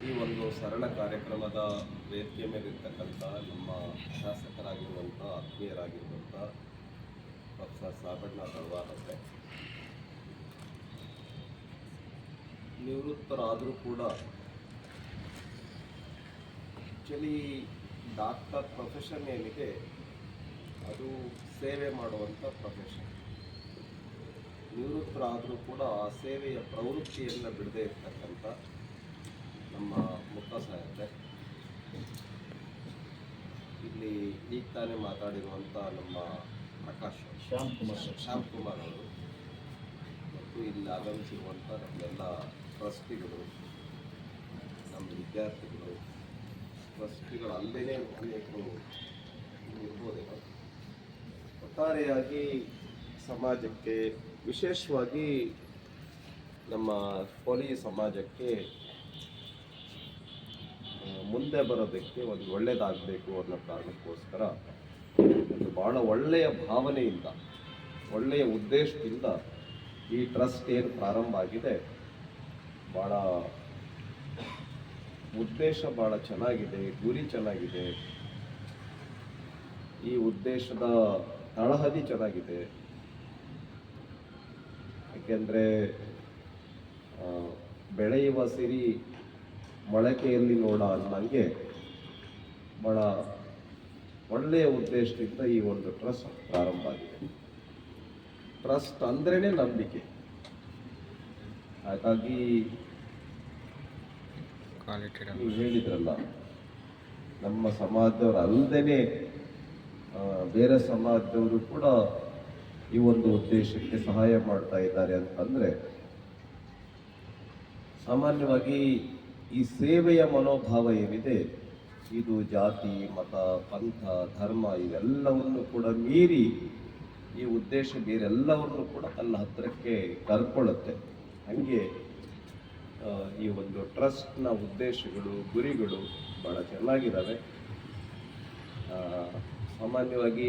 ಈ ಒಂದು ಸರಳ ಕಾರ್ಯಕ್ರಮದ ವೇದಿಕೆ ಮೇಲಿರ್ತಕ್ಕಂಥ ನಮ್ಮ ಶಾಸಕರಾಗಿರುವಂಥ ಆತ್ಮೀಯರಾಗಿರುವಂಥ ಪಕ್ಷ ಸಾಬಣ್ಣ ಅವರೇ ನಿವೃತ್ತರಾದರೂ ಕೂಡ ಆ್ಯಕ್ಚುಲಿ ಡಾಕ್ಟರ್ ಪ್ರೊಫೆಷನ್ ಏನಿದೆ, ಅದು ಸೇವೆ ಮಾಡುವಂಥ ಪ್ರೊಫೆಷನ್ ನಿವೃತ್ತರಾದರೂ ಕೂಡ ಆ ಸೇವೆಯ ಪ್ರವೃತ್ತಿಯನ್ನು ಬಿಡದೇ ಇರ್ತಕ್ಕಂಥ ನಮ್ಮ ಮುತ್ತ ಸಾಹೇಬ್ರೆ. ಇಲ್ಲಿ ಈಗ ತಾನೇ ಮಾತಾಡಿರುವಂಥ ನಮ್ಮ ಪ್ರಕಾಶ್ ಶ್ಯಾಮ್ ಕುಮಾರ್ ಶ್ಯಾಮ್ ಕುಮಾರ್ ಅವರು. ಮತ್ತು ಇಲ್ಲಿ ಆಗಮಿಸಿರುವಂಥ ನಮ್ಮೆಲ್ಲ ಟ್ರಸ್ಟಿಗಳು ನಮ್ಮ ವಿದ್ಯಾರ್ಥಿಗಳು ಟ್ರಸ್ಟಿಗಳು ಅಲ್ಲೇ ಅನೇಕರು ಇರ್ಬೋದೇನೋ. ಒಟ್ಟಾರೆಯಾಗಿ ಸಮಾಜಕ್ಕೆ ವಿಶೇಷವಾಗಿ ನಮ್ಮ ಕೋಲಿ ಸಮಾಜಕ್ಕೆ ಮುಂದೆ ಬರೋದಕ್ಕೆ ಒಂದು ಒಳ್ಳೆಯದಾಗಬೇಕು ಅನ್ನೋ ಕಾರಣಕ್ಕೋಸ್ಕರ ಒಂದು ಭಾಳ ಒಳ್ಳೆಯ ಭಾವನೆಯಿಂದ, ಒಳ್ಳೆಯ ಉದ್ದೇಶದಿಂದ ಈ ಟ್ರಸ್ಟ್ ಏನು ಪ್ರಾರಂಭ ಆಗಿದೆ. ಭಾಳ ಉದ್ದೇಶ ಭಾಳ ಚೆನ್ನಾಗಿದೆ, ಗುರಿ ಚೆನ್ನಾಗಿದೆ. ಈ ಉದ್ದೇಶದ ತಳಹದಿ ಚೆನ್ನಾಗಿದೆ. ಏಕೆಂದರೆ ಬೆಳೆಯುವ ಸಿರಿ ಮೊಳಕೆಯಲ್ಲಿ ನೋಡ ಅನ್ನಂಗೆ ಬಹಳ ಒಳ್ಳೆಯ ಉದ್ದೇಶದಿಂದ ಈ ಒಂದು ಟ್ರಸ್ಟ್ ಪ್ರಾರಂಭ ಆಗಿದೆ. ಟ್ರಸ್ಟ್ ಅಂದ್ರೇ ನಂಬಿಕೆ. ಹಾಗಾಗಿ ನೀವು ಹೇಳಿದ್ರಲ್ಲ ನಮ್ಮ ಸಮಾಜದವರು ಅಲ್ಲದೇ ಬೇರೆ ಸಮಾಜದವರು ಕೂಡ ಈ ಒಂದು ಉದ್ದೇಶಕ್ಕೆ ಸಹಾಯ ಮಾಡ್ತಾ ಇದ್ದಾರೆ ಅಂತಂದ್ರೆ ಸಾಮಾನ್ಯವಾಗಿ ಈ ಸೇವೆಯ ಮನೋಭಾವ ಏನಿದೆ, ಇದು ಜಾತಿ, ಮತ, ಪಂಥ, ಧರ್ಮ ಇವೆಲ್ಲವನ್ನು ಕೂಡ ಮೀರಿ ಈ ಉದ್ದೇಶ ಬೇರೆಲ್ಲವನ್ನು ಕೂಡ ತನ್ನ ಹತ್ತಿರಕ್ಕೆ ಕರ್ಕೊಳ್ಳುತ್ತೆ. ಹಾಗೆ ಈ ಒಂದು ಟ್ರಸ್ಟ್ನ ಉದ್ದೇಶಗಳು, ಗುರಿಗಳು ಭಾಳ ಚೆನ್ನಾಗಿದ್ದಾವೆ ಸಾಮಾನ್ಯವಾಗಿ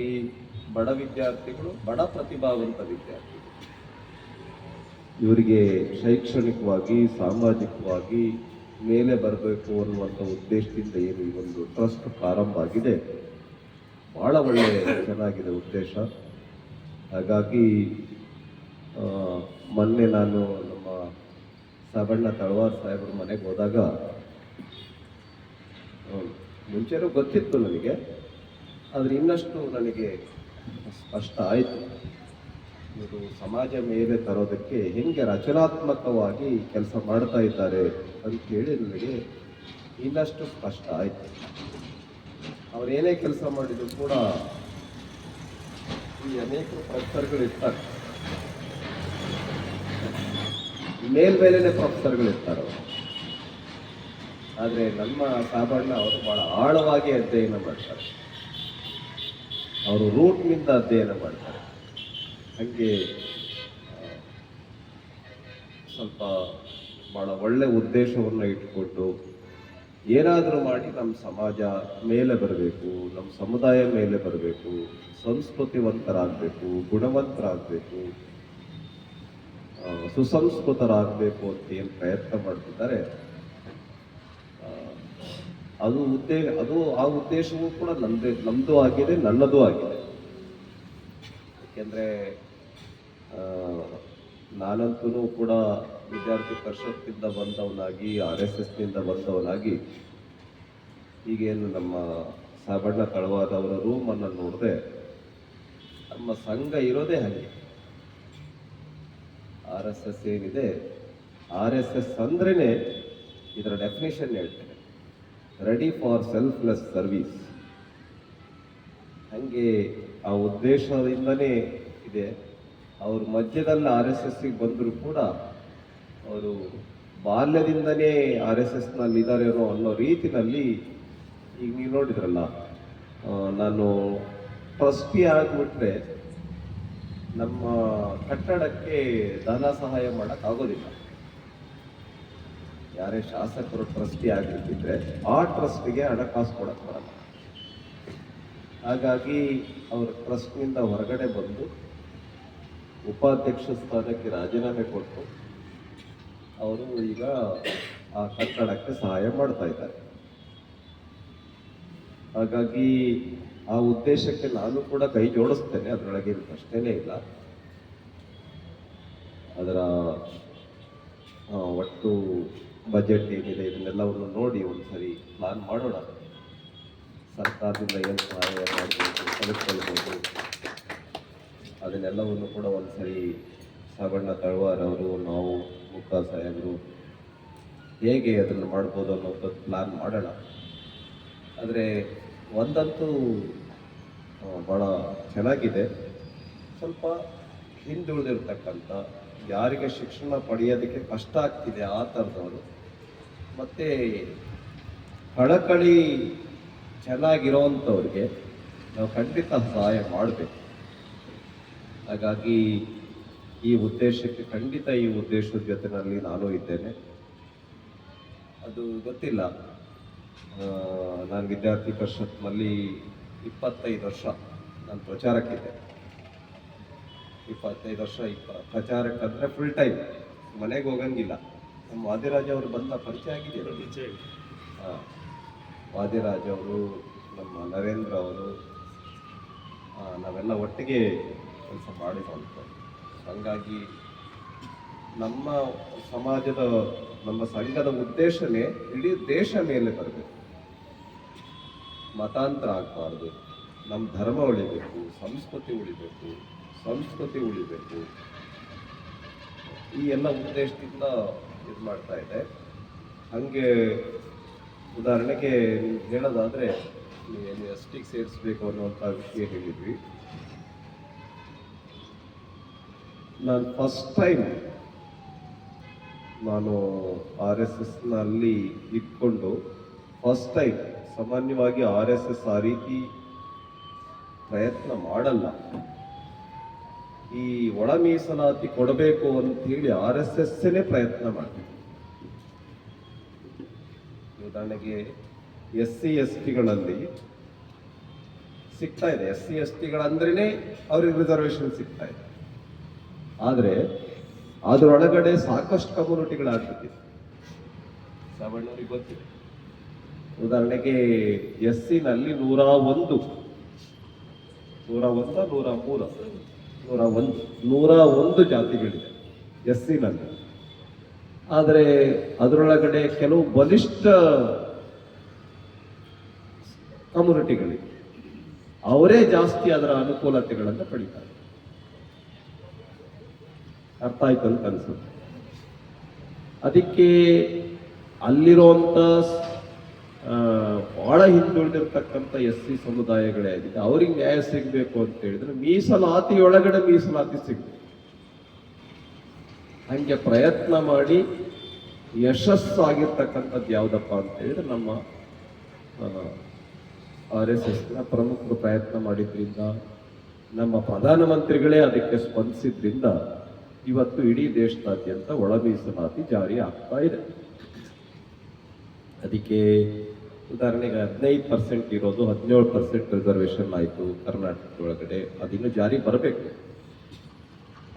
ಬಡ ವಿದ್ಯಾರ್ಥಿಗಳು, ಬಡ ಪ್ರತಿಭಾವಂತ ವಿದ್ಯಾರ್ಥಿಗಳು. ಇವರಿಗೆ ಶೈಕ್ಷಣಿಕವಾಗಿ, ಸಾಮಾಜಿಕವಾಗಿ ಮೇಲೆ ಬರಬೇಕು ಅನ್ನುವಂಥ ಉದ್ದೇಶದಿಂದ ಏನು ಈ ಒಂದು ಟ್ರಸ್ಟ್ ಪ್ರಾರಂಭ ಆಗಿದೆ. ಭಾಳ ಒಳ್ಳೆಯ ಚೆನ್ನಾಗಿದೆ ಉದ್ದೇಶ. ಹಾಗಾಗಿ ಮೊನ್ನೆ ನಾನು ನಮ್ಮ ಸಾಬಣ್ಣ ತಳವಾರ್ ಸಾಹೇಬ್ರ ಮನೆಗೆ ಹೋದಾಗ ಮುಂಚೆನೂ ಗೊತ್ತಿತ್ತು ನನಗೆ, ಆದರೆ ಇನ್ನಷ್ಟು ನನಗೆ ಸ್ಪಷ್ಟ ಆಯಿತು. ಇವರು ಸಮಾಜ ಮೇಲೆ ತರೋದಕ್ಕೆ ಹೆಂಗೆ ರಚನಾತ್ಮಕವಾಗಿ ಕೆಲಸ ಮಾಡ್ತಾ ಇದ್ದಾರೆ ಅಂತೇಳಿ ನನಗೆ ಇನ್ನಷ್ಟು ಸ್ಪಷ್ಟ ಆಯಿತು. ಅವರೇನೇ ಕೆಲಸ ಮಾಡಿದ್ರು ಕೂಡ ಈ ಅನೇಕ ಪ್ರೊಫೆಸರ್ಗಳಿರ್ತಾರೆ. ಮೇಲ್ಮೇಲೆ ಪ್ರೊಫೆಸರ್ಗಳು ಇರ್ತಾರೆ ಅವರು. ಆದರೆ ನಮ್ಮ ಸಾಬಣ್ಣ ಅವರು ಬಹಳ ಆಳವಾಗಿ ಅಧ್ಯಯನ ಮಾಡ್ತಾರೆ. ಅವರು ರೂಟ್ನಿಂದ ಅಧ್ಯಯನ ಮಾಡ್ತಾರೆ. ಹಾಗೆ ಸ್ವಲ್ಪ ಭಾಳ ಒಳ್ಳೆ ಉದ್ದೇಶವನ್ನು ಇಟ್ಕೊಂಡು ಏನಾದರೂ ಮಾಡಿ ನಮ್ಮ ಸಮಾಜ ಮೇಲೆ ಬರಬೇಕು, ನಮ್ಮ ಸಮುದಾಯ ಮೇಲೆ ಬರಬೇಕು, ಸಂಸ್ಕೃತಿವಂತರಾಗಬೇಕು, ಗುಣವಂತರಾಗಬೇಕು ಸುಸಂಸ್ಕೃತರಾಗಬೇಕು ಅಂತ ಏನು ಪ್ರಯತ್ನ ಮಾಡ್ತಿದ್ದಾರೆ ಅದು ಉದ್ದೇಶ ಅದು ಆ ಉದ್ದೇಶವೂ ಕೂಡ ನಮ್ಮದೇ ನಮ್ಮದು ಆಗಿದೆ, ನನ್ನದು ಆಗಿದೆ. ಯಾಕೆಂದರೆ ನಾನಂತೂ ಕೂಡ ವಿದ್ಯಾರ್ಥಿ ಪರಿಷತ್ತಿಂದ ಬಂದವನಾಗಿ, ಆರ್ ಎಸ್ ಎಸ್ನಿಂದ ಬಂದವನಾಗಿ, ಈಗೇನು ನಮ್ಮ ಸಾಬಣ್ಣ ತಳವಾದವರ ರೂಮನ್ನು ನೋಡಿದೆ, ನಮ್ಮ ಸಂಘ ಇರೋದೇ ಹಾಗೆ. ಆರ್ ಎಸ್ ಎಸ್ ಏನಿದೆ, ಆರ್ ಎಸ್ ಎಸ್ ಅಂದ್ರೇ ಇದರ ಡೆಫಿನೇಷನ್ ಹೇಳ್ತೇನೆ. ರೆಡಿ ಫಾರ್ ಸೆಲ್ಫ್ಲೆಸ್ ಸರ್ವಿಸ್ ಹಾಗೆ ಆ ಉದ್ದೇಶದಿಂದನೇ ಇದೆ. ಅವ್ರ ಮಧ್ಯದಲ್ಲಿ ಆರ್ ಎಸ್ ಎಸ್ಸಿಗೆ ಬಂದರೂ ಕೂಡ ಅವರು ಬಾಲ್ಯದಿಂದನೇ ಆರ್ ಎಸ್ ಎಸ್ನಲ್ಲಿ ಇದ್ದಾರೇನೋ ಅನ್ನೋ ರೀತಿನಲ್ಲಿ ಈಗ ನೀವು ನೋಡಿದ್ರಲ್ಲ ನಾನು ಟ್ರಸ್ಟಿ ಆಗಿಬಿಟ್ರೆ ನಮ್ಮ ಕಟ್ಟಡಕ್ಕೆ ಧನ ಸಹಾಯ ಮಾಡೋಕ್ಕಾಗೋದಿಲ್ಲ. ಯಾರೇ ಶಾಸಕರು ಟ್ರಸ್ಟಿ ಆಗಿರ್ತಿದ್ರೆ ಆ ಟ್ರಸ್ಟಿಗೆ ಹಣಕಾಸು ಕೊಡಕ್ಕೆ ಬರಲ್ಲ. ಹಾಗಾಗಿ ಅವರು ಟ್ರಸ್ಟ್ನಿಂದ ಹೊರಗಡೆ ಬಂದು ಉಪಾಧ್ಯಕ್ಷ ಸ್ಥಾನಕ್ಕೆ ರಾಜೀನಾಮೆ ಕೊಟ್ಟು ಅವರು ಈಗ ಆ ಕಟ್ಟಡಕ್ಕೆ ಸಹಾಯ ಮಾಡ್ತಾ ಇದ್ದಾರೆ. ಹಾಗಾಗಿ ಆ ಉದ್ದೇಶಕ್ಕೆ ನಾನು ಕೂಡ ಕೈ ಜೋಡಿಸ್ತೇನೆ, ಅದರೊಳಗೆ ಪ್ರಶ್ನೆನೇ ಇಲ್ಲ. ಅದರ ಒಟ್ಟು ಬಜೆಟ್ ಏನಿದೆ ಇದನ್ನೆಲ್ಲವನ್ನು ನೋಡಿ ಒಂದ್ಸರಿ ಪ್ಲಾನ್ ಮಾಡೋಣ. ಸರ್ಕಾರದಿಂದ ಏನು ಸಹಾಯ ಮಾಡಬೇಕು ಪಡೆದುಕೊಳ್ಬೋದು ಅದನ್ನೆಲ್ಲವನ್ನು ಕೂಡ ಒಂದ್ಸರಿ ಸಾಬಣ್ಣ ತಳವಾರ್ ಅವರು, ನಾವು ಮುಖ ಸಾಹೇಬರು ಹೇಗೆ ಅದನ್ನು ಮಾಡ್ಬೋದು ಅನ್ನೋದು ಪ್ಲಾನ್ ಮಾಡೋಣ. ಆದರೆ ಒಂದಂತೂ ಭಾಳ ಚೆನ್ನಾಗಿದೆ. ಸ್ವಲ್ಪ ಹಿಂದುಳಿದಿರ್ತಕ್ಕಂಥ, ಯಾರಿಗೆ ಶಿಕ್ಷಣ ಪಡೆಯೋದಕ್ಕೆ ಕಷ್ಟ ಆಗ್ತಿದೆ ಆ ಥರದವರು. ಮತ್ತು ಕಳಕಳಿ ಚೆನ್ನಾಗಿರೋವಂಥವ್ರಿಗೆ ನಾವು ಖಂಡಿತ ಸಹಾಯ ಮಾಡಬೇಕು. ಹಾಗಾಗಿ ಈ ಉದ್ದೇಶಕ್ಕೆ ಖಂಡಿತ ಈ ಉದ್ದೇಶದ ಜೊತೆನಲ್ಲಿ ನಾನು ಇದ್ದೇನೆ. ಅದು ಗೊತ್ತಿಲ್ಲ. ನಾನು ವಿದ್ಯಾರ್ಥಿ ಪರಿಷತ್ನಲ್ಲಿ ಇಪ್ಪತ್ತೈದು ವರ್ಷ ನಾನು ಪ್ರಚಾರಕ್ಕಿದ್ದೆ. ಇಪ್ಪತ್ತೈದು ವರ್ಷ ಇಪ್ಪ ಪ್ರಚಾರಕ್ಕಂದ್ರೆ ಫುಲ್ ಟೈಮ್ ಮನೆಗೆ ಹೋಗಂಗಿಲ್ಲ. ನಮ್ಮ ವಾದಿರಾಜ್ ಅವರು ಬಂದ ಪರಿಚಯ ಆಗಿದೆ. ಹಾಂ ವಾದಿರಾಜ್ ಅವರು ನಮ್ಮ ನರೇಂದ್ರ ಅವರು ನಾವೆಲ್ಲ ಒಟ್ಟಿಗೆ ಕೆಲಸ ಮಾಡಿರುವಂಥದ್ದು ಹಾಗಾಗಿ ನಮ್ಮ ಸಮಾಜದ, ನಮ್ಮ ಸಂಘದ ಉದ್ದೇಶನೇ ಇಡೀ ದೇಶ ಮೇಲೆ ಬರಬೇಕು. ಮತಾಂತರ ಆಗಬಾರ್ದು. ನಮ್ಮ ಧರ್ಮ ಉಳಿಬೇಕು, ಸಂಸ್ಕೃತಿ ಉಳಿಬೇಕು ಸಂಸ್ಕೃತಿ ಉಳಿಬೇಕು. ಈ ಎಲ್ಲ ಉದ್ದೇಶದಿಂದ ಇದು ಮಾಡ್ತಾ ಇದೆ. ಹಾಗೆ ಉದಾಹರಣೆಗೆ ನೀವು ಹೇಳೋದಾದ್ರೆ ಎಸ್ ಟಿಗೆ ಸೇರಿಸ್ಬೇಕು ಅನ್ನುವಂಥ ವಿಷಯ ಹೇಳಿದ್ವಿ. ನಾನು ಫಸ್ಟ್ ಟೈಮ್ ನಾನು ಆರ್ ಎಸ್ ಎಸ್ನಲ್ಲಿ ಇಟ್ಕೊಂಡು ಫಸ್ಟ್ ಟೈಮ್ ಸಾಮಾನ್ಯವಾಗಿ ಆರ್ ಎಸ್ ಎಸ್ ಆ ರೀತಿ ಪ್ರಯತ್ನ ಮಾಡಲ್ಲ. ಈ ಒಳ ಮೀಸಲಾತಿ ಕೊಡಬೇಕು ಅಂತ ಹೇಳಿ ಆರ್ ಎಸ್ ಎಸ್ನೇ ಪ್ರಯತ್ನ ಮಾಡ್ತೀನಿ. ಉದಾಹರಣೆಗೆ ಎಸ್ ಸಿ ಎಸ್ ಟಿಗಳಲ್ಲಿ ಸಿಗ್ತಾ ಇದೆ. ಎಸ್ ಸಿ ಎಸ್ ಟಿಗಳಂದ್ರೇ ಅವ್ರಿಗೆ ರಿಸರ್ವೇಶನ್ ಸಿಗ್ತಾ ಇದೆ. ಆದರೆ ಅದರೊಳಗಡೆ ಸಾಕಷ್ಟು ಕಮ್ಯುನಿಟಿಗಳಾಗ್ಬಿಟ್ಟಿದೆ ಸಾವಣ್ಣವ್ರಿಗೆ ಗೊತ್ತಿದೆ. ಉದಾಹರಣೆಗೆ ಎಸ್ನಲ್ಲಿ ನೂರ ಒಂದು ನೂರ ಒಂದ ನೂರ ಮೂರ ನೂರ ಒಂದು ನೂರ ಒಂದು ಜಾತಿಗಳಿದೆ ಎಸ್ನಲ್ಲಿ ಆದರೆ ಅದರೊಳಗಡೆ ಕೆಲವು ಬಲಿಷ್ಠ ಕಮ್ಯುನಿಟಿಗಳಿವೆ ಅವರೇ ಜಾಸ್ತಿ ಅದರ ಅನುಕೂಲತೆಗಳನ್ನು ಪಡಿತಾರೆ. ಅರ್ಥ ಆಯ್ತು ಅಂತ ಅನ್ಸುತ್ತೆ. ಅದಕ್ಕೆ ಅಲ್ಲಿರುವಂಥ ಬಹಳ ಹಿಂದುಳಿದಿರ್ತಕ್ಕಂಥ ಎಸ್ ಸಿ ಸಮುದಾಯಗಳೇ ಆಗಿದೆ ಅವ್ರಿಗೆ ನ್ಯಾಯ ಸಿಗಬೇಕು ಅಂತ ಹೇಳಿದ್ರೆ ಮೀಸಲಾತಿ ಒಳಗಡೆ ಮೀಸಲಾತಿ ಸಿಗಬೇಕು. ಹಂಗೆ ಪ್ರಯತ್ನ ಮಾಡಿ ಯಶಸ್ಸಾಗಿರ್ತಕ್ಕಂಥದ್ದು ಯಾವುದಪ್ಪ ಅಂತ ಹೇಳಿದ್ರೆ ನಮ್ಮ ಆರ್ ಎಸ್ ಎಸ್ನ ಪ್ರಮುಖರು ಪ್ರಯತ್ನ ಮಾಡಿದ್ರಿಂದ, ನಮ್ಮ ಪ್ರಧಾನಮಂತ್ರಿಗಳೇ ಅದಕ್ಕೆ ಸ್ಪಂದಿಸಿದ್ರಿಂದ ಇವತ್ತು ಇಡೀ ದೇಶದಾದ್ಯಂತ ಒಳ ಮೀಸಲಾತಿ ಜಾರಿ ಆಗ್ತಾ ಇದೆ. ಅದಕ್ಕೆ ಉದಾಹರಣೆಗೆ ಹದಿನೈದು ಪರ್ಸೆಂಟ್ ಇರೋದು ಹದಿನೇಳು ಪರ್ಸೆಂಟ್ ರಿಸರ್ವೇಶನ್ ಆಯಿತು ಕರ್ನಾಟಕದ ಒಳಗಡೆ ಅದಿನ್ನು ಜಾರಿ ಬರಬೇಕು.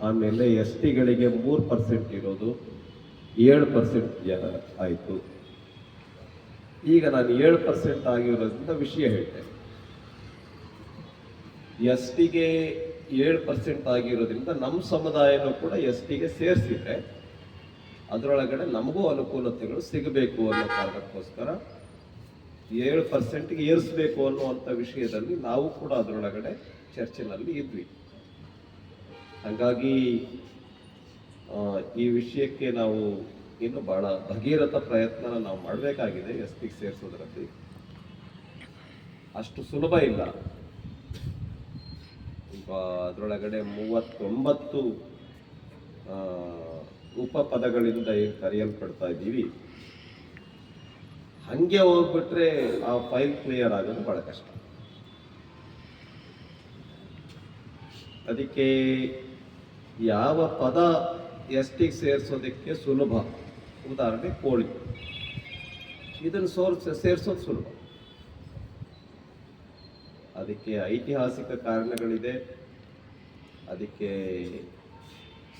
ಆಮೇಲೆ ಎಸ್ ಟಿಗಳಿಗೆ ಮೂರು ಪರ್ಸೆಂಟ್ ಇರೋದು ಏಳು ಪರ್ಸೆಂಟ್ ಆಯಿತು. ಈಗ ನಾನು ಏಳು ಪರ್ಸೆಂಟ್ ಆಗಿರೋದ್ರಿಂದ ವಿಷಯ ಹೇಳ್ತೇನೆ ಎಸ್ ಟಿಗೆ ಏಳು ಪರ್ಸೆಂಟ್ ಆಗಿರೋದ್ರಿಂದ ನಮ್ಮ ಸಮುದಾಯನೂ ಕೂಡ ಎಸ್ ಟಿಗೆ ಸೇರಿಸಿದ್ರೆ ಅದರೊಳಗಡೆ ನಮಗೂ ಅನುಕೂಲತೆಗಳು ಸಿಗಬೇಕು ಅನ್ನೋ ಕಾರಣಕ್ಕೋಸ್ಕರ ಏಳು ಪರ್ಸೆಂಟ್ಗೆ ಏರಿಸಬೇಕು ಅನ್ನುವಂಥ ವಿಷಯದಲ್ಲಿ ನಾವು ಕೂಡ ಅದರೊಳಗಡೆ ಚರ್ಚೆನಲ್ಲಿ ಇದ್ವಿ. ಹಾಗಾಗಿ ಈ ವಿಷಯಕ್ಕೆ ನಾವು ಇನ್ನು ಬಹಳ ಭಗೀರಥ ಪ್ರಯತ್ನ ನಾವು ಮಾಡಬೇಕಾಗಿದೆ ಎಸ್ ಟಿಗೆ ಸೇರಿಸೋದ್ರಲ್ಲಿ. ಅಷ್ಟು ಸುಲಭ ಇಲ್ಲ. ಅದರೊಳಗಡೆ ಮೂವತ್ತೊಂಬತ್ತು ಉಪಪದಗಳಿಂದ ಕರೆಯಲ್ಪಡ್ತಾ ಇದ್ದೀವಿ. ಹಂಗೆ ಹೋಗ್ಬಿಟ್ರೆ ಆ ಫೈಲ್ ಕ್ಲಿಯರ್ ಆಗೋದು ಬಹಳ ಕಷ್ಟ. ಅದಕ್ಕೆ ಯಾವ ಪದ ಎಷ್ಟಿಗೆ ಸೇರಿಸೋದಕ್ಕೆ ಸುಲಭ? ಉದಾಹರಣೆ ಕೋಳಿ. ಇದನ್ನು ಸೋರ್ ಸೇರಿಸೋದು ಸುಲಭ. ಅದಕ್ಕೆ ಐತಿಹಾಸಿಕ ಕಾರಣಗಳಿದೆ. ಅದಕ್ಕೆ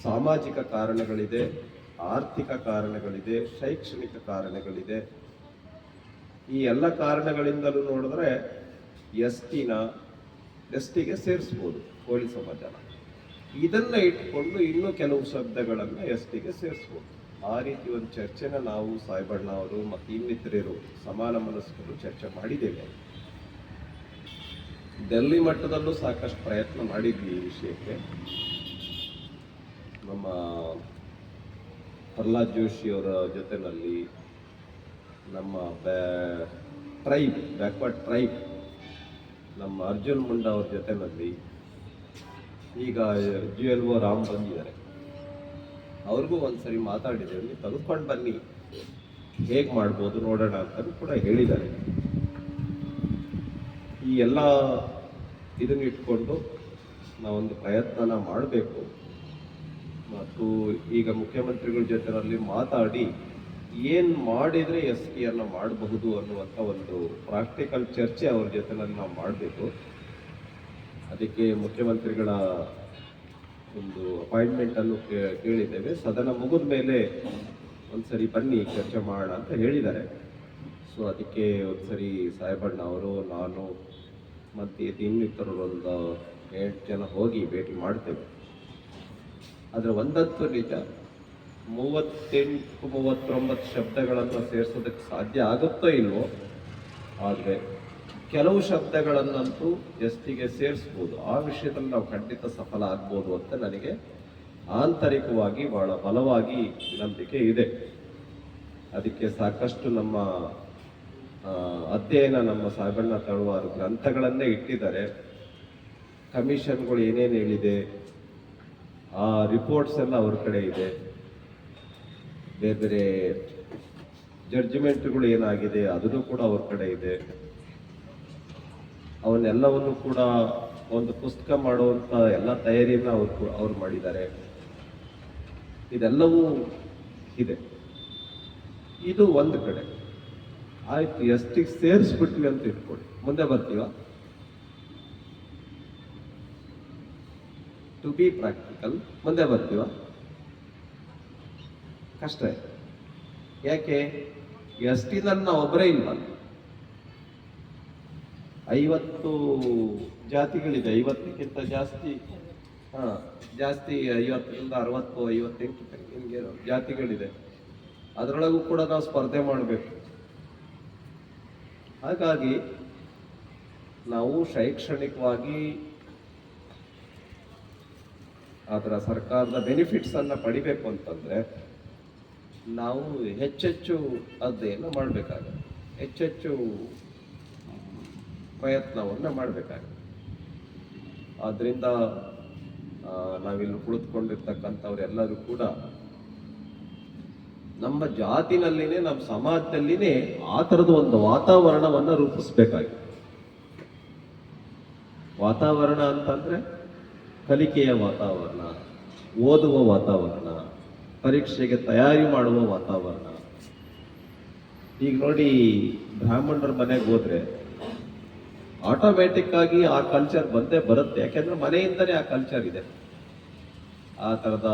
ಸಾಮಾಜಿಕ ಕಾರಣಗಳಿದೆ. ಆರ್ಥಿಕ ಕಾರಣಗಳಿದೆ. ಶೈಕ್ಷಣಿಕ ಕಾರಣಗಳಿದೆ. ಈ ಎಲ್ಲ ಕಾರಣಗಳಿಂದಲೂ ನೋಡಿದ್ರೆ ಎಸ್ ಟಿನ ಎಸ್ ಟಿಗೆ ಸೇರಿಸ್ಬೋದು ಕೋಳಿ ಸಮಾಜನ. ಇದನ್ನ ಇಟ್ಕೊಂಡು ಇನ್ನೂ ಕೆಲವು ಶಬ್ದಗಳನ್ನು ಎಸ್ ಟಿಗೆ ಸೇರಿಸ್ಬೋದು. ಆ ರೀತಿ ಒಂದು ಚರ್ಚೆನ ನಾವು ಸಾಯಿಬಣ್ಣ ಅವರು ಮತ್ತು ಇನ್ನಿತರರು ಸಮಾನ ಮನಸ್ಕರು ಚರ್ಚೆ ಮಾಡಿದ್ದೇವೆ. ಡೆಲ್ಲಿ ಮಟ್ಟದಲ್ಲೂ ಸಾಕಷ್ಟು ಪ್ರಯತ್ನ ಮಾಡಿದ್ವಿ ಈ ವಿಷಯಕ್ಕೆ. ನಮ್ಮ ಪ್ರಹ್ಲಾದ್ ಜೋಶಿ ಅವರ ನಮ್ಮ ನಮ್ಮ ಟ್ರೈಬ್, ಬ್ಯಾಕ್ವರ್ಡ್ ಟ್ರೈಬ್, ನಮ್ಮ ಅರ್ಜುನ್ ಮುಂಡಾ ಅವ್ರ ಜೊತೆಯಲ್ಲಿ ಈಗ ಜಿ ಎಲ್ ಒ ರಾಮ್ ಬಂದಿದ್ದಾರೆ. ಅವ್ರಿಗೂ ಒಂದ್ಸರಿ ಮಾತಾಡಿದ್ದೇವೆ ತೆಗೆದುಕೊಂಡು ಬನ್ನಿ. ಹೇಗೆ ಮಾಡ್ಬೋದು ನೋಡೋಣ ಅಂತ ಕೂಡ ಹೇಳಿದ್ದಾರೆ. ಈ ಎಲ್ಲ ಇದನ್ನ ಇಟ್ಕೊಂಡು ನಾವೊಂದು ಪ್ರಯತ್ನನ ಮಾಡಬೇಕು. ಮತ್ತು ಈಗ ಮುಖ್ಯಮಂತ್ರಿಗಳ ಜೊತೆನಲ್ಲಿ ಮಾತಾಡಿ ಏನು ಮಾಡಿದರೆ ಎಸ್ ಟಿಯನ್ನು ಮಾಡಬಹುದು ಅನ್ನುವಂಥ ಒಂದು ಪ್ರಾಕ್ಟಿಕಲ್ ಚರ್ಚೆ ಅವ್ರ ಜೊತೆನಲ್ಲಿ ನಾವು ಮಾಡಬೇಕು. ಅದಕ್ಕೆ ಮುಖ್ಯಮಂತ್ರಿಗಳ ಒಂದು ಅಪಾಯಿಂಟ್ಮೆಂಟ್ ಅನ್ನು ಕೇ- ಕೇಳಿದ್ದೇವೆ. ಸದನ ಮುಗಿದ ಮೇಲೆ ಒಂದ್ಸರಿ ಬನ್ನಿ, ಚರ್ಚೆ ಮಾಡೋಣ ಅಂತ ಹೇಳಿದ್ದಾರೆ. ಸೊ ಅದಕ್ಕೆ ಒಂದ್ಸರಿ ಸಾಹೇಬಣ್ಣ ಅವರು, ನಾನು ಮತ್ತು ಇನ್ನಿತರರು ಒಂದು ಎಂಟು ಜನ ಹೋಗಿ ಭೇಟಿ ಮಾಡ್ತೇವೆ. ಆದರೆ ಒಂದತ್ತು ನಿಜ, ಮೂವತ್ತೆಂಟು, ಮೂವತ್ತೊಂಬತ್ತು ಶಬ್ದಗಳನ್ನು ಸೇರಿಸೋದಕ್ಕೆ ಸಾಧ್ಯ ಆಗುತ್ತೋ ಇಲ್ವೋ, ಆದರೆ ಕೆಲವು ಶಬ್ದಗಳನ್ನಂತೂ ಎಸ್ಟಿಗೆ ಸೇರಿಸ್ಬೋದು, ಆ ವಿಷಯದಲ್ಲಿ ನಾವು ಖಂಡಿತ ಸಫಲ ಆಗ್ಬೋದು ಅಂತ ನನಗೆ ಆಂತರಿಕವಾಗಿ ಬಹಳ ಬಲವಾಗಿ ನಂಬಿಕೆ ಇದೆ. ಅದಕ್ಕೆ ಸಾಕಷ್ಟು ನಮ್ಮ ಅಧ್ಯಯನ ನಮ್ಮ ಸಾಬಣ್ಣ ತಳುವಾರು ಗ್ರಂಥಗಳನ್ನೇ ಇಟ್ಟಿದ್ದಾರೆ. ಕಮಿಷನ್ಗಳು ಏನೇನು ಹೇಳಿದೆ, ಆ ರಿಪೋರ್ಟ್ಸ್ ಎಲ್ಲ ಅವ್ರ ಕಡೆ ಇದೆ. ಬೇರೆ ಬೇರೆ ಜಡ್ಜ್ಮೆಂಟ್ಗಳು ಏನಾಗಿದೆ ಅದನ್ನು ಕೂಡ ಅವ್ರ ಕಡೆ ಇದೆ. ಅವನ್ನೆಲ್ಲವನ್ನು ಕೂಡ ಒಂದು ಪುಸ್ತಕ ಮಾಡುವಂತ ಎಲ್ಲ ತಯಾರಿಯನ್ನು ಅವ್ರು ಅವ್ರು ಮಾಡಿದ್ದಾರೆ. ಇದೆಲ್ಲವೂ ಇದೆ. ಇದು ಒಂದು ಕಡೆ. ಆಯ್ತು, ಎಷ್ಟಿಗೆ ಸೇರಿಸ್ಬಿಟ್ವಿ ಅಂತ ಇಟ್ಕೊಳ್ಳಿ. ಮುಂದೆ ಬರ್ತೀವ? ಟು ಬಿ ಪ್ರಾಕ್ಟಿಕಲ್ ಮುಂದೆ ಬರ್ತೀವ? ಕಷ್ಟ ಯಾಕೆ? ಎಷ್ಟಿನಲ್ಲಿ ನಾವು ಒಬ್ಬರೇ ಇಲ್ಲ. ಐವತ್ತು ಜಾತಿಗಳಿದೆ, ಐವತ್ತಕ್ಕಿಂತ ಜಾಸ್ತಿ, ಹಾ, ಜಾಸ್ತಿ ಐವತ್ತರಿಂದ ಅರವತ್ತು, ಐವತ್ತೆಂಟು, ಜಾತಿಗಳಿದೆ. ಅದರೊಳಗೂ ಕೂಡ ನಾವು ಸ್ಪರ್ಧೆ ಮಾಡಬೇಕು. ಹಾಗಾಗಿ ನಾವು ಶೈಕ್ಷಣಿಕವಾಗಿ ಅದರ ಸರ್ಕಾರದ ಬೆನಿಫಿಟ್ಸನ್ನು ಪಡಿಬೇಕು ಅಂತಂದ್ರೆ ನಾವು ಹೆಚ್ಚೆಚ್ಚು ಅಧ್ಯಯನ ಮಾಡಬೇಕಾಗುತ್ತೆ. ಹೆಚ್ಚೆಚ್ಚು ಪ್ರಯತ್ನವನ್ನು ಮಾಡಬೇಕಾಗುತ್ತೆ. ಆದ್ದರಿಂದ ನಾವಿಲ್ಲಿ ಕುಳಿತುಕೊಂಡಿರ್ತಕ್ಕಂಥವ್ರೆಲ್ಲರೂ ಕೂಡ ನಮ್ಮ ಜಾತಿನಲ್ಲಿನೇ, ನಮ್ಮ ಸಮಾಜದಲ್ಲಿನೇ ಆ ಥರದ ಒಂದು ವಾತಾವರಣವನ್ನು ರೂಪಿಸ್ಬೇಕಾಗಿದೆ. ವಾತಾವರಣ ಅಂತಂದ್ರೆ ಕಲಿಕೆಯ ವಾತಾವರಣ, ಓದುವ ವಾತಾವರಣ, ಪರೀಕ್ಷೆಗೆ ತಯಾರಿ ಮಾಡುವ ವಾತಾವರಣ. ಈಗ ನೋಡಿ, ಬ್ರಾಹ್ಮಣರ ಮನೆಗೆ ಹೋದ್ರೆ ಆಟೋಮ್ಯಾಟಿಕ್ ಆಗಿ ಆ ಕಲ್ಚರ್ ಬಂದೇ ಬರುತ್ತೆ. ಯಾಕೆಂದ್ರೆ ಮನೆಯಿಂದನೇ ಆ ಕಲ್ಚರ್ ಇದೆ. ಆ ಥರದ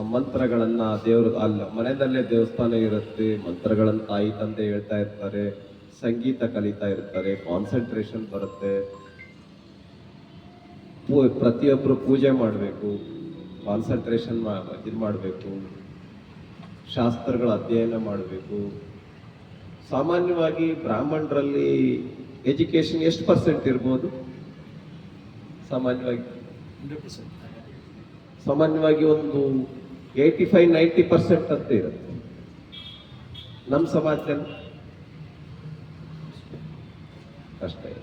ಮಂತ್ರಗಳನ್ನ ದೇವ್ರ ಅಲ್ಲ ಮನೆಯಲ್ಲೇ ದೇವಸ್ಥಾನ ಇರುತ್ತೆ ಮಂತ್ರಗಳನ್ನು ತಾಯಿ ತಂದೆ ಹೇಳ್ತಾ ಇರ್ತಾರೆ ಸಂಗೀತ ಕಲಿತಾ ಇರ್ತಾರೆ ಕಾನ್ಸಂಟ್ರೇಷನ್ ಬರುತ್ತೆ. ಪ್ರತಿಯೊಬ್ಬರು ಪೂಜೆ ಮಾಡಬೇಕು ಕಾನ್ಸಂಟ್ರೇಷನ್ ಇದು ಮಾಡಬೇಕು ಶಾಸ್ತ್ರಗಳ ಅಧ್ಯಯನ ಮಾಡಬೇಕು. ಸಾಮಾನ್ಯವಾಗಿ ಬ್ರಾಹ್ಮಣರಲ್ಲಿ ಎಜುಕೇಶನ್ ಎಷ್ಟು ಪರ್ಸೆಂಟ್ ಇರ್ಬೋದು? ಸಾಮಾನ್ಯವಾಗಿ? ಸಾಮಾನ್ಯವಾಗಿ ಒಂದು ಏಯ್ಟಿ ಫೈವ್ ನೈಂಟಿ ಪರ್ಸೆಂಟ್ ಅಂತ ಇರುತ್ತೆ. ನಮ್ಮ ಸಮಾಜದಲ್ಲಿ ಅಷ್ಟೇ.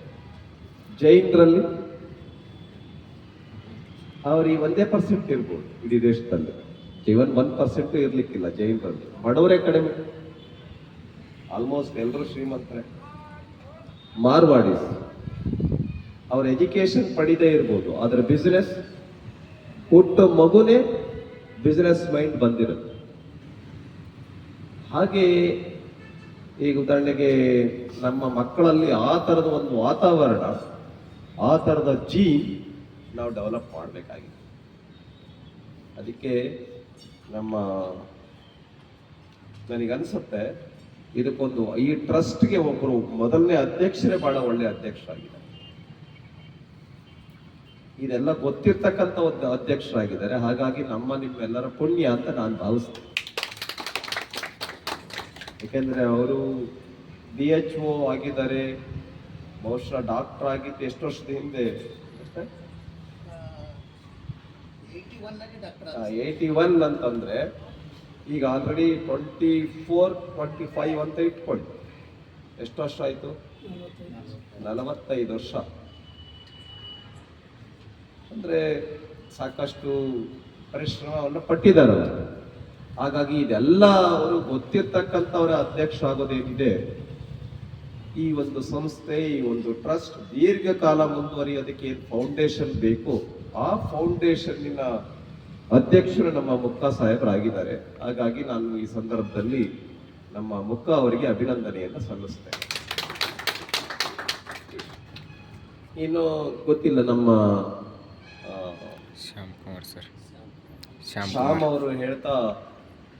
ಜೈನರಲ್ಲಿ? ಅವ್ರಿಗೆ ಒಂದೇ ಪರ್ಸೆಂಟ್ ಇರ್ಬೋದು ಇಡೀ ದೇಶದಲ್ಲಿ. ಜೀವನ್ ಒನ್ ಪರ್ಸೆಂಟ್ ಇರ್ಲಿಕ್ಕಿಲ್ಲ ಜೈನರಲ್ಲಿ. ಬಡವರೇ ಕಡಿಮೆ. ಆಲ್ಮೋಸ್ಟ್ ಎಲ್ಲರೂ ಶ್ರೀಮಂತರೇ. ಮಾರ್ವಾಡೀಸ್. ಅವ್ರ ಎಜುಕೇಶನ್ ಪಡಿದೇ ಇರ್ಬೋದು. ಆದ್ರೆ ಬಿಸ್ನೆಸ್ ಹುಟ್ಟು ಮಗುನೇ ಬಿಸ್ನೆಸ್ ಮೈಂಡ್ ಬಂದಿರುತ್ತೆ. ಹಾಗೆ ಈಗ ಉದಾಹರಣೆಗೆ ನಮ್ಮ ಮಕ್ಕಳಲ್ಲಿ ಆ ಥರದ ಒಂದು ವಾತಾವರಣ, ಆ ಥರದ ಜೀನ್ ನಾವು ಡೆವಲಪ್ ಮಾಡಬೇಕಾಗಿದೆ. ಅದಕ್ಕೆ ನಮ್ಮ, ನನಗನ್ಸುತ್ತೆ ಇದಕ್ಕೊಂದು, ಈ ಟ್ರಸ್ಟ್ಗೆ ಒಬ್ಬರು ಮೊದಲನೇ ಅಧ್ಯಕ್ಷರೇ ಬಹಳ ಒಳ್ಳೆ ಅಧ್ಯಕ್ಷರಾಗಿದ್ದಾರೆ. ಇದೆಲ್ಲ ಗೊತ್ತಿರ್ತಕ್ಕಂಥ ಒಂದು ಅಧ್ಯಕ್ಷರಾಗಿದ್ದಾರೆ. ಹಾಗಾಗಿ ನಮ್ಮ ನಿಮ್ಮೆಲ್ಲರ ಪುಣ್ಯ ಅಂತ ನಾನು ಭಾವಿಸ್ತೇನೆ. ಯಾಕೆಂದ್ರೆ ಅವರು ಡಿ ಎಚ್ ಒ ಆಗಿದ್ದಾರೆ. ಬಹುಶಃ ಡಾಕ್ಟರ್ ಆಗಿದ್ದು ಎಷ್ಟು ವರ್ಷದ ಹಿಂದೆ? ಏಯ್ಟಿ ಒನ್ ಅಂತಂದ್ರೆ ಈಗ already twenty four twenty five ಅಂತ ಇಟ್ಕೊಳ್ಳಿ. ಎಷ್ಟು ವರ್ಷ ಆಯ್ತು? ನಲವತ್ತೈದು ವರ್ಷ. ಅಂದ್ರೆ ಸಾಕಷ್ಟು ಪರಿಶ್ರಮವನ್ನು ಪಟ್ಟಿದ್ದಾರೆ ಅವರು. ಹಾಗಾಗಿ ಇದೆಲ್ಲ ಅವರು ಗೊತ್ತಿರ್ತಕ್ಕಂಥವರ ಅಧ್ಯಕ್ಷ ಆಗೋದೇನಿದೆ ಈ ಒಂದು ಸಂಸ್ಥೆ, ಈ ಒಂದು ಟ್ರಸ್ಟ್ ದೀರ್ಘಕಾಲ ಮುಂದುವರಿಯೋದಕ್ಕೆ ಏನು ಫೌಂಡೇಶನ್ ಬೇಕು, ಆ ಫೌಂಡೇಶನ್ನಿನ ಅಧ್ಯಕ್ಷರು ನಮ್ಮ ಮುಕ್ಕ ಸಾಹೇಬರಾಗಿದ್ದಾರೆ. ಹಾಗಾಗಿ ನಾನು ಈ ಸಂದರ್ಭದಲ್ಲಿ ನಮ್ಮ ಮುಕ್ಕ ಅವರಿಗೆ ಅಭಿನಂದನೆಯನ್ನು ಸಲ್ಲಿಸ್ತೇನೆ. ಇನ್ನು ಗೊತ್ತಿಲ್ಲ ನಮ್ಮ ಶ್ಯಾಮ್ ಅವರು ಹೇಳ್ತಾ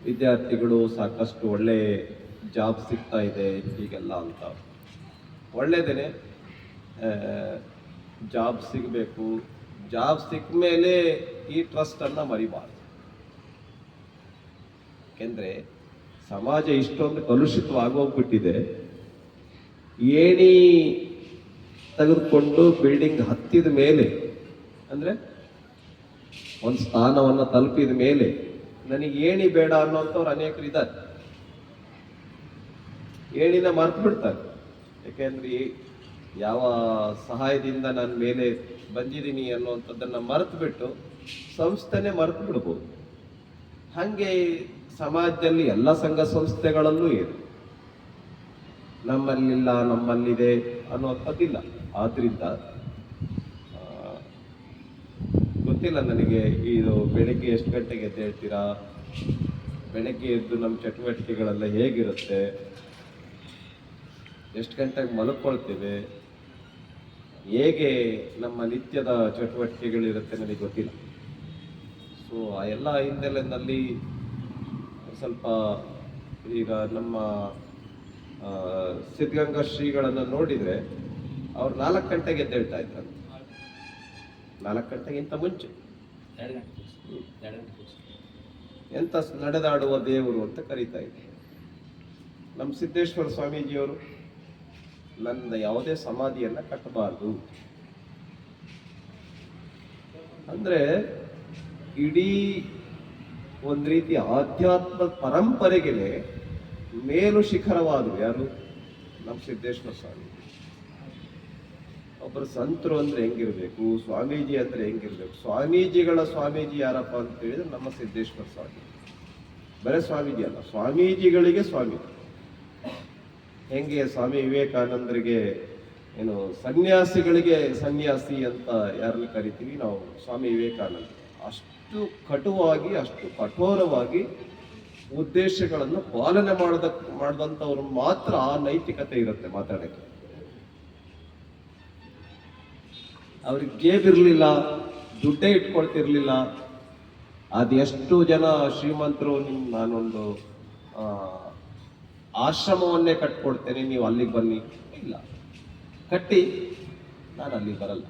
ವಿದ್ಯಾರ್ಥಿಗಳು ಸಾಕಷ್ಟು ಒಳ್ಳೆ ಜಾಬ್ ಸಿಗ್ತಾ ಇದೆ ಹೀಗೆಲ್ಲ ಅಂತ. ಒಳ್ಳೇದೇನೆ. ಜಾಬ್ ಸಿಗಬೇಕು. ಜಾಬ್ ಸಿಕ್ಕ ಮೇಲೆ ಈ ಟ್ರಸ್ಟ್ ಅನ್ನ ಮರಿಬಾರ್ದು. ಯಾಕೆಂದ್ರೆ ಸಮಾಜ ಇಷ್ಟೊಂದು ಕಲುಷಿತವಾಗೋಗ್ಬಿಟ್ಟಿದೆ. ಏಣಿ ತೆಗೆದುಕೊಂಡು ಬಿಲ್ಡಿಂಗ್ ಹತ್ತಿದ ಮೇಲೆ ಅಂದ್ರೆ ಒಂದು ಸ್ಥಾನವನ್ನು ತಲುಪಿದ ಮೇಲೆ ನನಗೆ ಏಣಿ ಬೇಡ ಅನ್ನೋಂಥವ್ರು ಅನೇಕರು ಇದ್ದಾರೆ. ಏಣಿನ ಮರ್ತು ಬಿಡ್ತಾರೆ. ಯಾಕೆಂದ್ರೆ ಯಾವ ಸಹಾಯದಿಂದ ನಾನು ಮೇಲೆ ಬಂದಿದ್ದೀನಿ ಅನ್ನುವಂಥದ್ದನ್ನ ಮರೆತು ಬಿಟ್ಟು ಸಂಸ್ಥೆನೇ ಮರೆತು ಬಿಡ್ಬೋದು. ಹಾಗೆ ಸಮಾಜದಲ್ಲಿ ಎಲ್ಲ ಸಂಘ ಸಂಸ್ಥೆಗಳಲ್ಲೂ ಇದೆ. ನಮ್ಮಲ್ಲಿಲ್ಲ, ನಮ್ಮಲ್ಲಿದೆ ಅನ್ನೋಂಥದ್ದಿಲ್ಲ. ಆದ್ರಿಂದ ಆ, ಗೊತ್ತಿಲ್ಲ ನನಗೆ, ಇದು ಬೆಳಗ್ಗೆ ಎಷ್ಟು ಗಂಟೆಗೆ ಎದ್ದು ಹೇಳ್ತೀರಾ? ಬೆಳಗ್ಗೆ ಎದ್ದು ನಮ್ಮ ಚಟುವಟಿಕೆಗಳೆಲ್ಲ ಹೇಗಿರುತ್ತೆ? ಎಷ್ಟು ಗಂಟೆಗೆ ಮಲ್ಕೊಳ್ತೇವೆ? ಹೇಗೆ ನಮ್ಮ ನಿತ್ಯದ ಚಟುವಟಿಕೆಗಳಿರುತ್ತೆ ನನಗೆ ಗೊತ್ತಿಲ್ಲ. ಸೊ ಆ ಎಲ್ಲ ಹಿನ್ನೆಲೆಯಲ್ಲಿ ಸ್ವಲ್ಪ ಈಗ ನಮ್ಮ ಸಿದ್ಧಗಂಗಾ ಶ್ರೀಗಳನ್ನು ನೋಡಿದರೆ ಅವ್ರು ನಾಲ್ಕು ಗಂಟೆಗೆ ಎದ್ದೇಳ್ತಾ ಇದ್ರಂತೆ. ನಾಲ್ಕು ಗಂಟೆಗಿಂತ ಮುಂಚೆ. ಎಂತ ಸ್- ನಡೆದಾಡುವ ದೇವರು ಅಂತ ಕರೀತಾ ಇದ್ದೆ. ನಮ್ಮ ಸಿದ್ದೇಶ್ವರ ಸ್ವಾಮೀಜಿಯವರು ನನ್ನ ಯಾವುದೇ ಸಮಾಧಿಯನ್ನು ಕಟ್ಟಬಾರ್ದು. ಅಂದ್ರೆ ಇಡೀ ಒಂದು ರೀತಿ ಆಧ್ಯಾತ್ಮ ಪರಂಪರೆಗೆ ಮೇಲು ಶಿಖರವಾದರು ಯಾರು? ನಮ್ಮ ಸಿದ್ದೇಶ್ವರ ಸ್ವಾಮಿ ಒಬ್ಬರು ಸಂತರು ಅಂದ್ರೆ ಹೆಂಗಿರ್ಬೇಕು? ಸ್ವಾಮೀಜಿ ಅಂದ್ರೆ ಹೆಂಗಿರ್ಬೇಕು? ಸ್ವಾಮೀಜಿಗಳ ಸ್ವಾಮೀಜಿ ಯಾರಪ್ಪ ಅಂತ ಹೇಳಿದ್ರೆ ನಮ್ಮ ಸಿದ್ದೇಶ್ವರ ಸ್ವಾಮಿ ಬರೇ ಸ್ವಾಮೀಜಿ ಅಲ್ಲ, ಸ್ವಾಮೀಜಿಗಳಿಗೆ ಸ್ವಾಮಿ ಹೆಂಗೆ ಸ್ವಾಮಿ ವಿವೇಕಾನಂದರಿಗೆ ಏನು ಸನ್ಯಾಸಿಗಳಿಗೆ ಸನ್ಯಾಸಿ ಅಂತ ಯಾರನ್ನ ಕರಿತೀವಿ? ನಾವು ಸ್ವಾಮಿ ವಿವೇಕಾನಂದ. ಅಷ್ಟು ಕಟುವಾಗಿ, ಅಷ್ಟು ಕಠೋರವಾಗಿ ಉದ್ದೇಶಗಳನ್ನು ಪಾಲನೆ ಮಾಡದ ಮಾಡಿದಂಥವ್ರು ಮಾತ್ರ ಆ ನೈತಿಕತೆ ಇರುತ್ತೆ ಮಾತಾಡಕ್ಕೆ. ಅವ್ರಿಗೆ ಗೇಬಿರಲಿಲ್ಲ, ದುಡ್ಡೇ ಇಟ್ಕೊಳ್ತಿರ್ಲಿಲ್ಲ. ಅದೆಷ್ಟು ಜನ ಶ್ರೀಮಂತರು ನಿಮ್, ನಾನೊಂದು ಆಶ್ರಮವನ್ನೇ ಕಟ್ಕೊಡ್ತೇನೆ, ನೀವು ಅಲ್ಲಿಗೆ ಬನ್ನಿ. ಇಲ್ಲ. ಕಟ್ಟಿ ನಾನು ಅಲ್ಲಿಗೆ ಬರಲ್ಲ.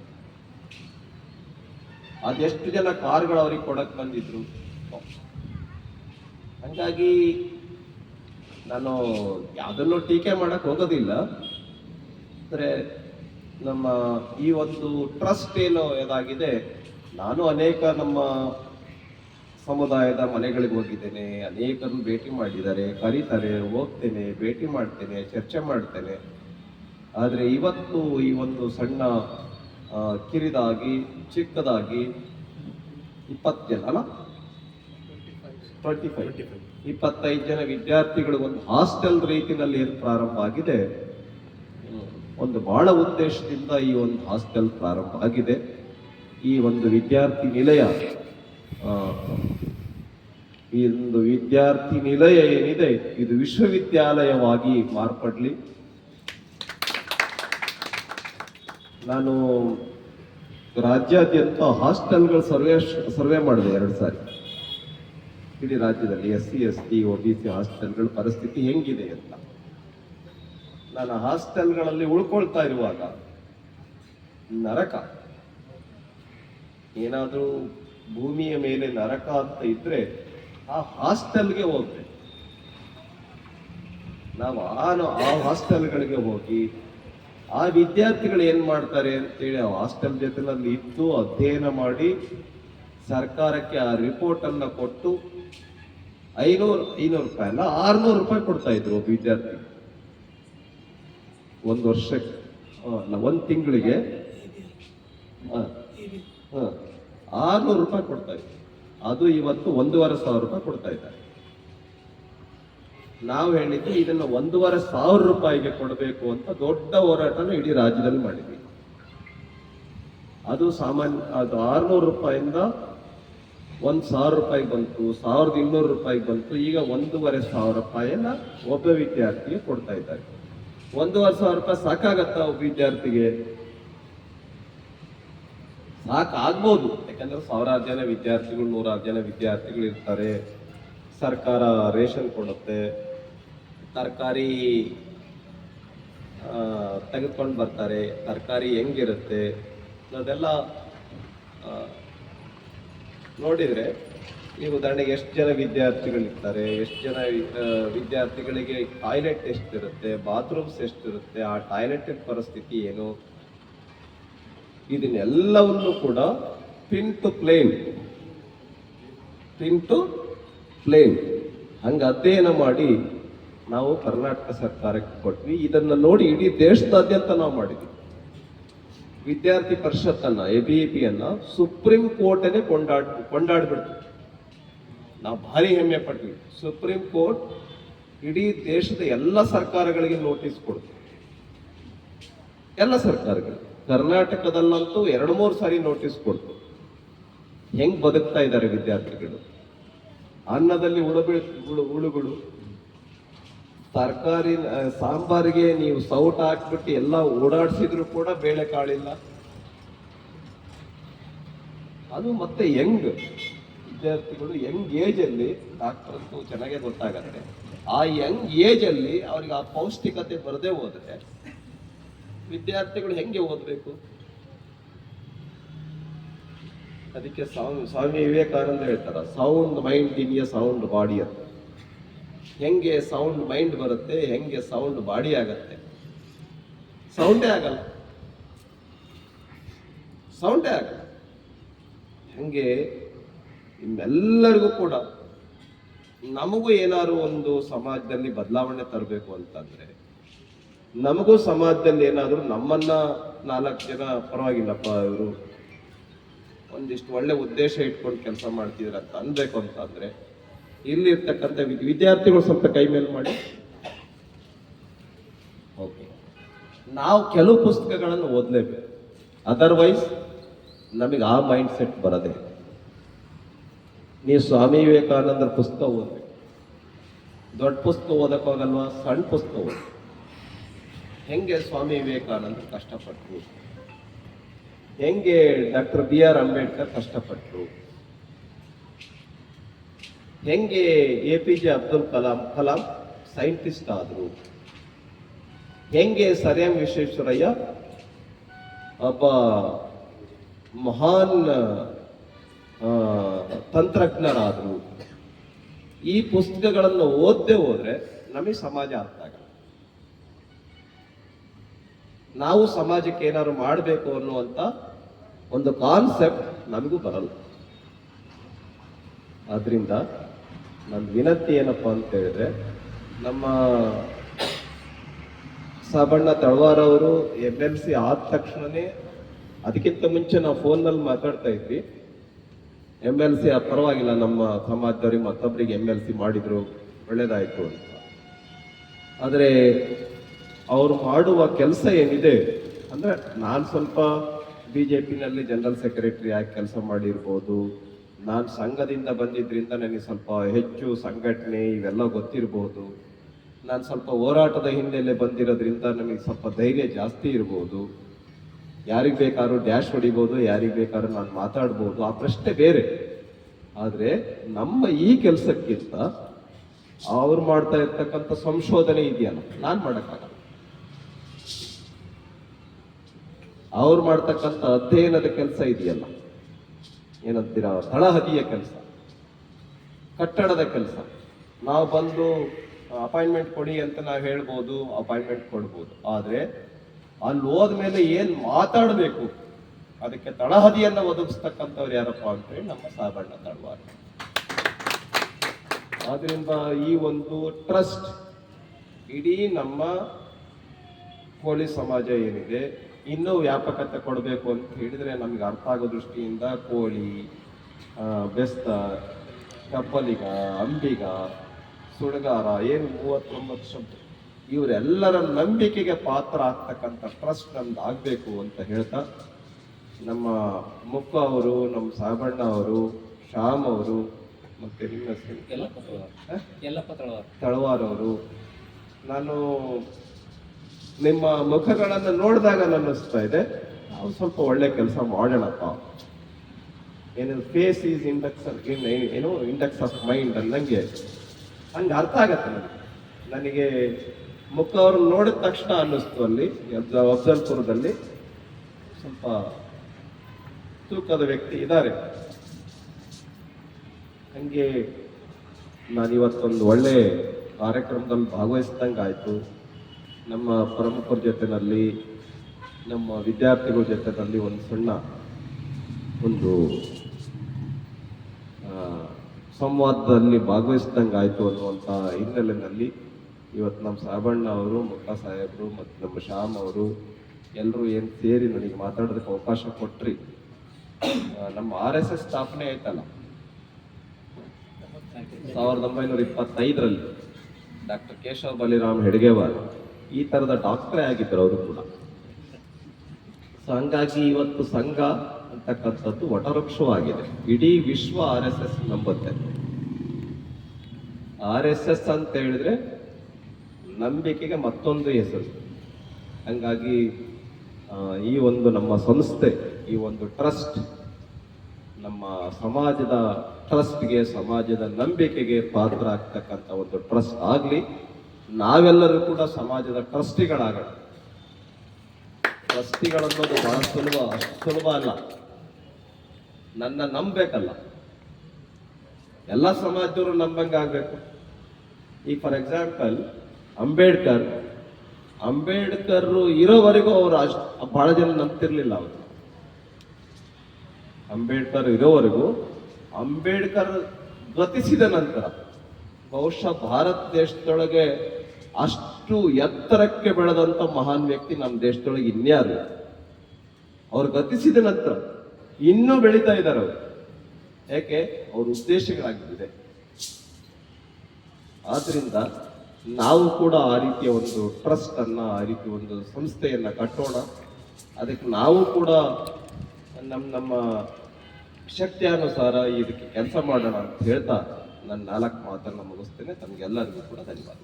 ಅದೆಷ್ಟು ಜನ ಕಾರ್ಗಳು ಅವ್ರಿಗೆ ಕೊಡಕ್ಕೆ ಬಂದಿದ್ರು. ಹಂಗಾಗಿ ನಾನು ಯಾವುದನ್ನು ಟೀಕೆ ಮಾಡಕ್ಕೆ ಹೋಗೋದಿಲ್ಲ. ಅಂದ್ರೆ ನಮ್ಮ ಈ ಒಂದು ಟ್ರಸ್ಟ್ ಏನು ಇದಾಗಿದೆ ನಾನು ಅನೇಕ ನಮ್ಮ ಸಮುದಾಯದ ಮನೆಗಳಿಗೆ ಹೋಗಿದ್ದೇನೆ ಅನೇಕರು ಭೇಟಿ ಮಾಡಿದ್ದಾರೆ ಕರೀತಾರೆ ಹೋಗ್ತೇನೆ ಭೇಟಿ ಮಾಡ್ತೇನೆ ಚರ್ಚೆ ಮಾಡ್ತೇನೆ. ಆದರೆ ಇವತ್ತು ಈ ಒಂದು ಸಣ್ಣ ಕಿರಿದಾಗಿ ಚಿಕ್ಕದಾಗಿ ಇಪ್ಪತ್ತು ಜನ ಅಲ್ಲ? ಟ್ವೆಂಟಿ ಫೈವ್ ಇಪ್ಪತ್ತೈದು ಜನ ವಿದ್ಯಾರ್ಥಿಗಳು ಒಂದು ಹಾಸ್ಟೆಲ್ ರೀತಿಯಲ್ಲಿ ಪ್ರಾರಂಭ ಆಗಿದೆ. ಒಂದು ಬಹಳ ಉದ್ದೇಶದಿಂದ ಈ ಒಂದು ಹಾಸ್ಟೆಲ್ ಪ್ರಾರಂಭ ಆಗಿದೆ. ಈ ಒಂದು ವಿದ್ಯಾರ್ಥಿ ನಿಲಯ ಈ ಒಂದು ವಿದ್ಯಾರ್ಥಿ ನಿಲಯ ಏನಿದೆ, ಇದು ವಿಶ್ವವಿದ್ಯಾಲಯವಾಗಿ ಮಾರ್ಪಡಲಿ. ನಾನು ರಾಜ್ಯಾದ್ಯಂತ ಹಾಸ್ಟೆಲ್ಗಳು ಸರ್ವೆ ಸರ್ವೆ ಮಾಡಿದೆ ಎರಡು ಸಾರಿ. ಇಡೀ ರಾಜ್ಯದಲ್ಲಿ S C, S T O B C ಹಾಸ್ಟೆಲ್ಗಳ ಪರಿಸ್ಥಿತಿ ಹೆಂಗಿದೆ ಅಂತ. ನಾನು ಹಾಸ್ಟೆಲ್ಗಳಲ್ಲಿ ಉಳ್ಕೊಳ್ತಾ ಇರುವಾಗ ನರಕ. ಏನಾದರೂ ಭೂಮಿಯ ಮೇಲೆ ನರಕ ಅಂತ ಇದ್ರೆ ಆ ಹಾಸ್ಟೆಲ್ಗೆ ಹೋಗ್ಬೇಕು ನಾವು ಆ ಆ ಹಾಸ್ಟೆಲ್ಗಳಿಗೆ ಹೋಗಿ ಆ ವಿದ್ಯಾರ್ಥಿಗಳು ಏನು ಮಾಡ್ತಾರೆ ಅಂತೇಳಿ ಆ ಹಾಸ್ಟೆಲ್ ಜೊತೆನಲ್ಲಿ ಇದ್ದು ಅಧ್ಯಯನ ಮಾಡಿ ಸರ್ಕಾರಕ್ಕೆ ಆ ರಿಪೋರ್ಟ್ ಅನ್ನ ಕೊಟ್ಟು ಐನೂರು ಐನೂರು ರೂಪಾಯಿ ಅಲ್ಲ ಆರ್ನೂರು ರೂಪಾಯಿ ಕೊಡ್ತಾ ಇದ್ರು ವಿದ್ಯಾರ್ಥಿ ಒಂದು ವರ್ಷಕ್ಕೆ ಒಂದು ತಿಂಗಳಿಗೆ ಆರ್ನೂರು ರೂಪಾಯಿ ಕೊಡ್ತಾ ಇದ್ದೆ. ಅದು ಇವತ್ತು ಒಂದೂವರೆ ಸಾವಿರ ರೂಪಾಯಿ ಕೊಡ್ತಾ ಇದ್ದಾರೆ. ನಾವು ಹೇಳಿದ್ದು ಇದನ್ನು ಒಂದೂವರೆ ಸಾವಿರ ರೂಪಾಯಿಗೆ ಕೊಡಬೇಕು ಅಂತ ದೊಡ್ಡ ಹೋರಾಟನ ಇಡೀ ರಾಜ್ಯದಲ್ಲಿ ಮಾಡಿದ್ವಿ. ಅದು ಸಾಮಾನ್ಯ, ಅದು ಆರ್ನೂರು ರೂಪಾಯಿಂದ ಒಂದು ಸಾವಿರ ರೂಪಾಯಿ ಬಂತು, ಸಾವಿರದ ಇನ್ನೂರು ರೂಪಾಯಿ ಬಂತು, ಈಗ ಒಂದೂವರೆ ಸಾವಿರ ರೂಪಾಯಿಯನ್ನ ಒಬ್ಬ ವಿದ್ಯಾರ್ಥಿಗೆ ಕೊಡ್ತಾ ಇದ್ದಾರೆ. ಒಂದೂವರೆ ಸಾವಿರ ರೂಪಾಯಿ ಸಾಕಾಗತ್ತಾ ಒಬ್ಬ ವಿದ್ಯಾರ್ಥಿಗೆ? ಸಾಕಾಗ್ಬೋದು. ಯಾಕಂದ್ರೆ ಸಾವಿರಾರು ಜನ ವಿದ್ಯಾರ್ಥಿಗಳು, ನೂರಾರು ಜನ ವಿದ್ಯಾರ್ಥಿಗಳು ಇರ್ತಾರೆ. ಸರ್ಕಾರ ರೇಷನ್ ಕೊಡುತ್ತೆ. ತರಕಾರಿ ತೆಗೆದುಕೊಂಡು ಬರ್ತಾರೆ. ತರಕಾರಿ ಹೆಂಗಿರುತ್ತೆ ಅದೆಲ್ಲ ನೋಡಿದರೆ ನೋಡಿದ್ರೆ ಈ ಉದಾಹರಣೆಗೆ ಎಷ್ಟು ಜನ ವಿದ್ಯಾರ್ಥಿಗಳಿರ್ತಾರೆ, ಎಷ್ಟು ಜನ ವಿದ್ಯಾರ್ಥಿಗಳಿಗೆ ಟಾಯ್ಲೆಟ್ ಎಷ್ಟಿರುತ್ತೆ, ಬಾತ್ರೂಮ್ಸ್ ಎಷ್ಟಿರುತ್ತೆ, ಆ ಟಾಯ್ಲೆಟ್ ಪರಿಸ್ಥಿತಿ ಏನು? ಇದನ್ನೆಲ್ಲವನ್ನು ಕೂಡ pin to plane pin to plane ಹಂಗೆ ಅಧ್ಯಯನ ಮಾಡಿ ನಾವು ಕರ್ನಾಟಕ ಸರ್ಕಾರಕ್ಕೆ ಕೊಟ್ವಿ. ಇದನ್ನ ನೋಡಿ ಇಡೀ ದೇಶದಾದ್ಯಂತ ನಾವು ಮಾಡಿದ್ವಿ. ವಿದ್ಯಾರ್ಥಿ ಪರಿಷತ್ತನ್ನ ಎ ಬಿ ಪಿ ಅನ್ನ ಸುಪ್ರೀಂ ಕೋರ್ಟನೇ ಕೊಂಡಾಡ್, ಕೊಂಡಾಡ್ಬಿಡ್ತು. ನಾವು ಭಾರಿ ಹೆಮ್ಮೆ ಪಟ್ವಿ ಸುಪ್ರೀಂ ಕೋರ್ಟ್ ಇಡೀ ದೇಶದ ಎಲ್ಲ ಸರ್ಕಾರಗಳಿಗೆ ನೋಟಿಸ್ ಕೊಡ್ತು ಎಲ್ಲ ಸರ್ಕಾರಗಳು ಕರ್ನಾಟಕದಲ್ಲಂತೂ ಎರಡು ಮೂರು ಸಾರಿ ನೋಟಿಸ್ ಕೊಡ್ತು. ಹೆಂಗ್ ಬದುಕ್ತಾ ಇದ್ದಾರೆ ವಿದ್ಯಾರ್ಥಿಗಳು? ಅನ್ನದಲ್ಲಿ ಉಳಬಿ, ಉಳು, ಉಳುಗಳು. ತರಕಾರಿ ಸಾಂಬಾರಿಗೆ ನೀವು ಸೌಟ್ ಹಾಕ್ಬಿಟ್ಟು ಎಲ್ಲ ಓಡಾಡ್ಸಿದ್ರು ಕೂಡ ಬೇಳೆ ಕಾಳಿಲ್ಲ. ಅದು ಮತ್ತೆ ಯಂಗ್ ವಿದ್ಯಾರ್ಥಿಗಳು ಯಂಗ್ ಏಜ್ ಅಲ್ಲಿ ಡಾಕ್ಟರ್ ಅಂತೂ ಚೆನ್ನಾಗೇ ಗೊತ್ತಾಗತ್ತೆ. ಆ ಯಂಗ್ ಏಜ್ ಅಲ್ಲಿ ಅವ್ರಿಗೆ ಆ ಪೌಷ್ಟಿಕತೆ ಬರದೇ ಹೋದ್ರೆ ವಿದ್ಯಾರ್ಥಿಗಳು ಹೆಂಗೆ ಓದಬೇಕು? ಅದಕ್ಕೆ ಸೌಂಡ್ ಸ್ವಾಮಿ ವಿವೇಕಾನಂದ ಹೇಳ್ತಾರ sound mind in a sound body ಅಂತ. ಹೆಂಗೆ ಸೌಂಡ್ ಮೈಂಡ್ ಬರುತ್ತೆ, ಹೆಂಗೆ ಸೌಂಡ್ ಬಾಡಿ ಆಗತ್ತೆ? ಸೌಂಡೇ ಆಗಲ್ಲ. ಸೌಂಡೇ ಆಗಲ್ಲ. ಹಂಗೆ ನಿಮ್ಮೆಲ್ಲರಿಗೂ ಕೂಡ ನಮಗೂ ಏನಾದ್ರು ಒಂದು ಸಮಾಜದಲ್ಲಿ ಬದಲಾವಣೆ ತರಬೇಕು ಅಂತಂದ್ರೆ ನಮಗೂ ಸಮಾಜದಲ್ಲಿ ಏನಾದರೂ ನಮ್ಮನ್ನ ನಾಲ್ಕು ಜನ ಪರವಾಗಿಲ್ಲಪ್ಪ ಇವರು ಒಂದಿಷ್ಟು ಒಳ್ಳೆ ಉದ್ದೇಶ ಇಟ್ಕೊಂಡು ಕೆಲಸ ಮಾಡ್ತಿದ್ರ ಅಂತ ಅನ್ಬೇಕು ಅಂತಂದ್ರೆ ಇಲ್ಲಿರ್ತಕ್ಕಂಥ ವಿದ್- ವಿದ್ಯಾರ್ಥಿಗಳು ಸ್ವಲ್ಪ ಕೈ ಮೇಲೆ ಮಾಡಿ. ಓಕೆ. ನಾವು ಕೆಲವು ಪುಸ್ತಕಗಳನ್ನು ಓದಲೇಬೇಕು. ಅದರ್ವೈಸ್ ನಮಗೆ ಆ ಮೈಂಡ್ ಸೆಟ್ ಬರದೇ ನೀವು ಸ್ವಾಮಿ ವಿವೇಕಾನಂದರ ಪುಸ್ತಕ ಓದಬೇಕು. ದೊಡ್ಡ ಪುಸ್ತಕ ಓದೋಕ್ಕಾಗಲ್ವಾ ಸಣ್ಣ ಪುಸ್ತಕ ಓದಿ ಹೆಂಗೆ ಸ್ವಾಮಿ ವಿವೇಕಾನಂದ ಕಷ್ಟಪಟ್ಟರು ಹೆಂಗೆ ಡಾಕ್ಟರ್ ಬಿ ಆರ್ ಅಂಬೇಡ್ಕರ್ ಕಷ್ಟಪಟ್ಟರು ಹೆಂಗೆ A P J Abdul Kalam Kalam scientist ಆದರು? ಹೆಂಗೆ ಸರ್ ಎಂ ವಿಶ್ವೇಶ್ವರಯ್ಯ ಒಬ್ಬ ಮಹಾನ್ ತಂತ್ರಜ್ಞರಾದರು. ಈ ಪುಸ್ತಕಗಳನ್ನು ಓದದೆ ಹೋದ್ರೆ ನಮಗೆ ಸಮಾಜ ಅರ್ಥ ಆಗಲ್ಲ. ನಾವು ಸಮಾಜಕ್ಕೆ ಏನಾದ್ರು ಮಾಡಬೇಕು ಅನ್ನುವಂಥ ಒಂದು ಕಾನ್ಸೆಪ್ಟ್ ನಮಗೂ ಬರಲ್ಲ. ಆದ್ರಿಂದ ನನ್ನ ವಿನಂತಿ ಏನಪ್ಪ ಅಂತ ಹೇಳಿದ್ರೆ, ನಮ್ಮ ಸಾಬಣ್ಣ ತಳವಾರ್ ಅವರು ಎಂ ಎಲ್ ಸಿ ಆದ ತಕ್ಷಣನೇ ಅದಕ್ಕಿಂತ ಮುಂಚೆ ನಾವು ಫೋನ್ನಲ್ಲಿ ಮಾತಾಡ್ತಾ ಇದ್ವಿ. ಎಂ ಎಲ್ ಸಿ ಪರವಾಗಿಲ್ಲ, ನಮ್ಮ ಸಮಾಜದವ್ರಿಗೆ ಮತ್ತೊಬ್ಬರಿಗೆ ಎಂ ಎಲ್ ಸಿ ಮಾಡಿದ್ರು ಒಳ್ಳೆಯದಾಯಿತು ಅಂತ. ಆದರೆ ಅವರು ಮಾಡುವ ಕೆಲಸ ಏನಿದೆ ಅಂದ್ರೆ ನಾನು ಸ್ವಲ್ಪ ಬಿ ಜೆ ಪಿನಲ್ಲಿ ಜನರಲ್ ಸೆಕ್ರೆಟರಿ ಆಗಿ ಕೆಲಸ ಮಾಡಿರ್ಬೋದು. ನಾನು ಸಂಘದಿಂದ ಬಂದಿದ್ದರಿಂದ ನನಗೆ ಸ್ವಲ್ಪ ಹೆಚ್ಚು ಸಂಘಟನೆ ಇವೆಲ್ಲ ಗೊತ್ತಿರ್ಬೋದು. ನಾನು ಸ್ವಲ್ಪ ಹೋರಾಟದ ಹಿನ್ನೆಲೆ ಬಂದಿರೋದ್ರಿಂದ ನನಗೆ ಸ್ವಲ್ಪ ಧೈರ್ಯ ಜಾಸ್ತಿ ಇರ್ಬೋದು. ಯಾರಿಗೆ ಬೇಕಾದ್ರೂ ಡ್ಯಾಶ್ ಹೊಡಿಬೋದು, ಯಾರಿಗೆ ಬೇಕಾದ್ರೂ ನಾನು ಮಾತಾಡ್ಬೋದು, ಆ ಪ್ರಶ್ನೆ ಬೇರೆ. ಆದರೆ ನಮ್ಮ ಈ ಕೆಲಸಕ್ಕಿಂತ ಅವ್ರು ಮಾಡ್ತಾ ಇರ್ತಕ್ಕಂಥ ಸಂಶೋಧನೆ ಇದೆಯಲ್ಲ, ನಾನು ಮಾಡೋಕ್ಕಾಗಲ್ಲ. ಅವ್ರು ಮಾಡ್ತಕ್ಕಂಥ ಅಧ್ಯಯನದ ಕೆಲಸ ಇದೆಯಲ್ಲ, ಏನಂತೀರ, ತಳಹದಿಯ ಕೆಲಸ, ಕಟ್ಟಡದ ಕೆಲಸ. ನಾವು ಬಂದು ಅಪಾಯಿಂಟ್ಮೆಂಟ್ ಕೊಡಿ ಅಂತ ನಾವು ಹೇಳ್ಬೋದು, ಅಪಾಯಿಂಟ್ಮೆಂಟ್ ಕೊಡ್ಬೋದು. ಆದರೆ ಅಲ್ಲಿ ಹೋದ್ಮೇಲೆ ಏನು ಮಾತಾಡಬೇಕು? ಅದಕ್ಕೆ ತಳಹದಿಯನ್ನು ಒದಗಿಸ್ತಕ್ಕಂಥವ್ರು ಯಾರಪ್ಪ ಅಂತೇಳಿ ನಮ್ಮ ಸಾಬಣ್ಣ ತಳವಾರ. ಆದ್ರಿಂದ ಈ ಒಂದು ಟ್ರಸ್ಟ್ ಇಡೀ ನಮ್ಮ ಕೋಳಿ ಸಮಾಜ ಏನಿದೆ, ಇನ್ನೂ ವ್ಯಾಪಕತೆ ಕೊಡಬೇಕು ಅಂತ ಹೇಳಿದ್ರೆ ನಮಗೆ ಅರ್ಥ ಆಗೋ ದೃಷ್ಟಿಯಿಂದ ಕೋಳಿ ಬೆಸ್ತ ಕಪ್ಪಲಿಗ ಅಂಬಿಗ, ಸುಡಗಾರ, ಏನು ಮೂವತ್ತೊಂಬತ್ತು ಶಬ್ದ. ಇವರೆಲ್ಲರ ನಂಬಿಕೆಗೆ ಪಾತ್ರ ಆಗ್ತಕ್ಕಂಥ ಟ್ರಸ್ಟ್ ನಮ್ದು ಆಗಬೇಕು ಅಂತ ಹೇಳ್ತಾ ನಮ್ಮ ಮುಕ್ಕ ಅವರು ನಮ್ಮ ಸಾಬಣ್ಣ ಅವರು ಶ್ಯಾಮ್ ಅವರು ಮತ್ತೆ ನಿಮ್ಮ ತಳವಾರ್ ಅವರು. ನಾನು ನಿಮ್ಮ ಮುಖಗಳನ್ನು ನೋಡಿದಾಗ ಅನ್ನಿಸ್ತಾ ಇದೆ. ನಾವು ಸ್ವಲ್ಪ ಒಳ್ಳೆ ಕೆಲಸ ಮಾಡೋಣಪ್ಪ. ಏನು ಫೇಸ್ ಈಸ್ ಇಂಡೆಕ್ಸ್ ಏನು ಇಂಡೆಕ್ಸ್ ಆಫ್ ಮೈಂಡ್ ಅನ್ನಂಗೆ. ಹಂಗೆ ಅರ್ಥ ಆಗತ್ತೆ ನನಗೆ. ನನಗೆ ಮುಖ ಅವ್ರನ್ನ ನೋಡಿದ ತಕ್ಷಣ ಅನ್ನಿಸ್ತು ಅಲ್ಲಿ ಅಫ್ಜಲ್ಪುರದಲ್ಲಿ. ಸ್ವಲ್ಪ ತೂಕದ ವ್ಯಕ್ತಿ ಇದ್ದಾರೆ. ಹಂಗೆ ನಾನು ಇವತ್ತೊಂದು ಒಳ್ಳೆ ಕಾರ್ಯಕ್ರಮದಲ್ಲಿ ಭಾಗವಹಿಸ್ದಂಗೆ ಆಯಿತು ನಮ್ಮ ಪ್ರಮುಖರ ಜೊತೆನಲ್ಲಿ, ನಮ್ಮ ವಿದ್ಯಾರ್ಥಿಗಳ ಜೊತೆನಲ್ಲಿ ಒಂದು ಸಣ್ಣ ಒಂದು ಸಂವಾದದಲ್ಲಿ ಭಾಗವಹಿಸ್ದಂಗೆ ಆಯಿತು ಅನ್ನುವಂಥ ಹಿನ್ನೆಲೆಯಲ್ಲಿ ಇವತ್ತು ನಮ್ಮ ಸಾಬಣ್ಣ ಅವರು ಮುಕ್ಕ ಸಾಹೇಬರು ಮತ್ತು ನಮ್ಮ ಶ್ಯಾಮ್ ಅವರು ಎಲ್ಲರೂ ಏನು ಸೇರಿ ನನಗೆ ಮಾತಾಡೋದಕ್ಕೆ ಅವಕಾಶ ಕೊಟ್ರಿ. ನಮ್ಮ ಆರ್ ಎಸ್ ಎಸ್ ಸ್ಥಾಪನೆ ಆಯ್ತಲ್ಲ? ಸಾವಿರದ ಒಂಬೈನೂರ ಇಪ್ಪತ್ತೈದರಲ್ಲಿ ಡಾಕ್ಟರ್ ಕೇಶವ ಬಲಿರಾಮ್ ಹೆಡ್ಗೇವಾರ್ ಈ ಥರದ ಡಾಕ್ಟ್ರೇ ಆಗಿದ್ದರು ಅವರು ಕೂಡ. ಸೊ ಹಂಗಾಗಿ ಇವತ್ತು ಸಂಘ ಅಂತಕ್ಕಂಥದ್ದು ವಟವೃಕ್ಷವಾಗಿದೆ. ಇಡೀ ವಿಶ್ವ ಆರ್ ಎಸ್ ಎಸ್ ನಂಬುತ್ತೆ. ಆರ್ ಎಸ್ ಎಸ್ ಅಂತ ಹೇಳಿದ್ರೆ ನಂಬಿಕೆಗೆ ಮತ್ತೊಂದು ಹೆಸರು. ಹಂಗಾಗಿ ಈ ಒಂದು ನಮ್ಮ ಸಂಸ್ಥೆ, ಈ ಒಂದು ಟ್ರಸ್ಟ್, ನಮ್ಮ ಸಮಾಜದ ಟ್ರಸ್ಟ್ಗೆ, ಸಮಾಜದ ನಂಬಿಕೆಗೆ ಪಾತ್ರ ಆಗ್ತಕ್ಕಂಥ ಒಂದು ಟ್ರಸ್ಟ್ ಆಗಲಿ, ನಾವೆಲ್ಲರೂ ಕೂಡ ಸಮಾಜದ ಟ್ರಸ್ಟಿಗಳಾಗೋಣ. ಟ್ರಸ್ಟಿಗಳನ್ನೋದು ಬಹಳ ಸುಲಭ ಸುಲಭ ಅಲ್ಲ. ನನ್ನ ನಂಬಬೇಕಲ್ಲ ಎಲ್ಲ ಸಮಾಜದವರು ನಂಬಂಗೆ ಈ ಈಗ ಫಾರ್ ಎಕ್ಸಾಂಪಲ್ ಅಂಬೇಡ್ಕರ್ ಅಂಬೇಡ್ಕರ್ ಇರೋವರೆಗೂ ಅವರು ಅಷ್ಟು ಬಹಳ ಜನ ನಂಬ್ತಿರ್ಲಿಲ್ಲ ಅವರು. ಅಂಬೇಡ್ಕರ್ ಇರೋವರೆಗೂ ಅಂಬೇಡ್ಕರ್ ಗತಿಸಿದ ನಂತರ ಬಹುಶಃ ಭಾರತ ದೇಶದೊಳಗೆ ಅಷ್ಟು ಎತ್ತರಕ್ಕೆ ಬೆಳೆದಂಥ ಮಹಾನ್ ವ್ಯಕ್ತಿ ನಮ್ಮ ದೇಶದೊಳಗೆ ಇನ್ಯಾರು ಅವ್ರು ಗತಿಸಿದ ನಂತರ ಇನ್ನೂ ಬೆಳೀತಾ ಇದ್ದಾರೆ ಅವರು. ಯಾಕೆ ಅವ್ರ ಉದ್ದೇಶಗಳಾಗಿದೆ ಆದ್ರಿಂದ ನಾವು ಕೂಡ ಆ ರೀತಿಯ ಒಂದು ಟ್ರಸ್ಟ್ ಅನ್ನ, ಆ ರೀತಿ ಒಂದು ಸಂಸ್ಥೆಯನ್ನ ಕಟ್ಟೋಣ. ಅದಕ್ಕೆ ನಾವು ಕೂಡ ನಮ್ಮ ನಮ್ಮ ಶಕ್ತಿಯಾನುಸಾರ ಇದಕ್ಕೆ ಕೆಲಸ ಮಾಡೋಣ ಅಂತ ಹೇಳ್ತಾ ನನ್ನ ನಾಲ್ಕು ಮಾತನ್ನು ಮುಗಿಸ್ತೇನೆ. ತಮಗೆಲ್ಲರಿಗೂ ಕೂಡ ಧನ್ಯವಾದ